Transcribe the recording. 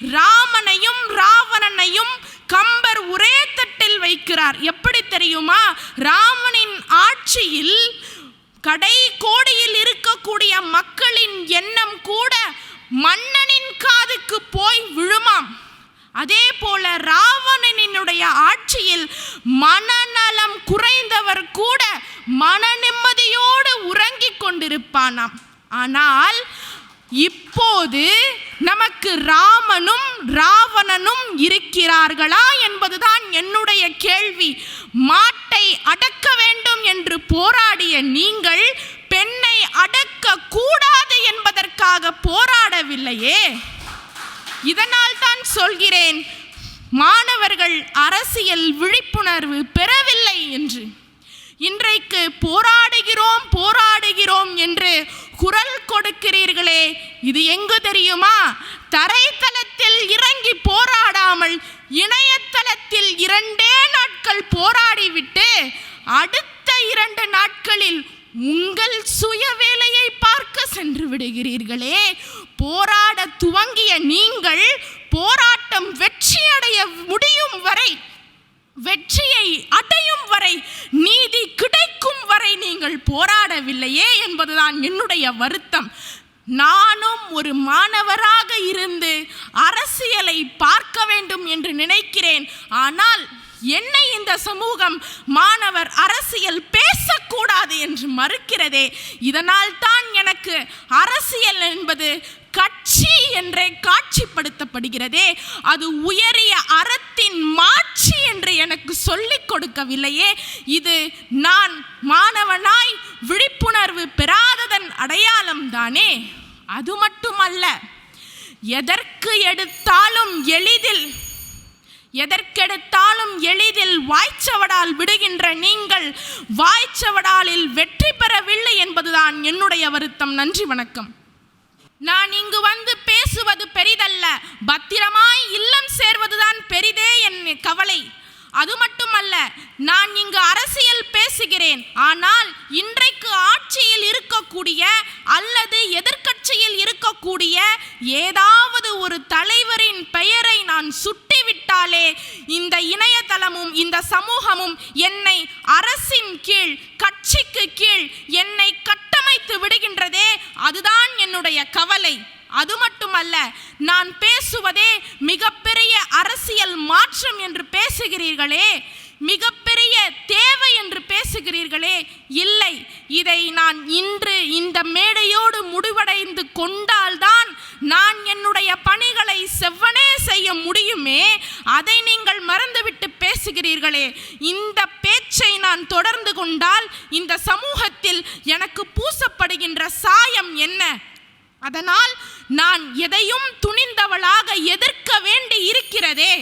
ராமனையும் ராவணனையும் கம்பர் ஒரே தட்டில் வைக்கிறார். எப்படி தெரியுமா? ராமனின் ஆட்சியில் கடை கோடியில் இருக்கக்கூடிய மக்களின் எண்ணம் கூட மன்னனின் காதுக்கு போய் விழுமாம். அதே போல ராவணனினுடைய ஆட்சியில் மனநலம் குறைந்தவர் கூட மன நிம்மதியோடு உறங்கிக் கொண்டிருப்பானாம். ஆனால் இப்போது நமக்கு ராமனும் ராவணனும் இருக்கிறார்களா என்பதுதான் என்னுடைய கேள்வி. மாட்டை அடக்க வேண்டும் என்று போராடிய நீங்கள் பெண்ணை அடக்க கூடாது என்பதற்காக போராடவில்லையே? இதனால் தான் சொல்கிறேன் மாணவர்கள் அரசியல் விழிப்புணர்வு பெறவில்லை என்று. இன்றைக்கு போராடுகிறோம் போராடுகிறோம் என்று குரல் இருக்கிறீர்களே இது எங்கு தெரியுமா? தரைத்தளத்தில் இறங்கி போராடாமல் இணையதளத்தில் இரண்டே நாட்கள் போராடிவிட்டு அடுத்த இரண்டு நாட்களில் உங்கள் சுய வேலையை பார்க்க சென்று விடுகிறீர்களே. போராட துவங்கிய நீங்கள் போராட்டம் வெற்றியடைய முடியும் வரை வெற்றியை அடையும் வரை நீதி கிடைக்கும் வரை நீங்கள் போராடவில்லையே என்பதுதான் என்னுடைய வருத்தம். நானும் ஒரு மாணவராக இருந்து அரசியலை பார்க்க வேண்டும் என்று நினைக்கிறேன். ஆனால் என்னை இந்த சமூகம் மாணவர் அரசியல் பேசக்கூடாது என்று மறுக்கிறதே. இதனால் தான் எனக்கு அரசியல் என்பது கட்சி என்றே காட்சிப்படுத்தப்படுகிறதே. அது உயரிய அறத்தின் மாட்சி என்று எனக்கு சொல்லிக் கொடுக்கவில்லையே. இது நான் மாணவனாய் விழிப்புணர்வு பெறாத அடையாளம் அது மட்டுமல்ல எதற்கு எடுத்தாலும் எளிதில் எதற்கெடுத்தாலும் எளிதில் வாய்ச்சவடால் விடுகின்ற நீங்கள் வாய்ச்சவடாலில் வெற்றி பெறவில்லை என்பதுதான் என்னுடைய வருத்தம். நன்றி வணக்கம். நான் இங்கு வந்து பேசுவது பெரிதல்ல பத்திரமாய் இல்லம் சேர்வதுதான் பெரிதே என் கவலை. அது மட்டுமல்ல நான் இங்கு அரசியல் பேசுகிறேன். ஆனால் இன்றைக்கு ஆட்சியில் இருக்கக்கூடிய அல்லது எதிர்க்கட்சியில் இருக்கக்கூடிய ஏதாவது ஒரு தலைவரின் பெயரை நான் சுட்டிவிட்டாலே இந்த இணையதளமும் இந்த சமூகமும் என்னை அரசின் கீழ் கட்சிக்கு கீழ் என்னை கட்டமைத்து விடுகின்றதே அதுதான் என்னுடைய கவலை. அது மட்டுமல்ல நான் பேசுவதே மிகப்பெரிய அரசியல் மாற்றம் என்று பேசுகிறீர்களே. மிகப்பெரிய பேசுகிறீர்களே இல்லை. இதை நான் இன்று இந்த மேடையோடு முடிவடைந்து கொண்டால்தான் நான் என்னுடைய பணிகளை செவ்வனே செய்ய முடியுமே. அதை நீங்கள் மறந்துவிட்டு பேசுகிறீர்களே. இந்த பேச்சை நான் தொடர்ந்து கொண்டால் இந்த சமூகத்தில் எனக்கு பூசப்படுகின்ற சாயம் என்ன? அதனால் நான் எதையும் துணிந்தவளாக எதிர்க்க வேண்டி இருக்கிறதே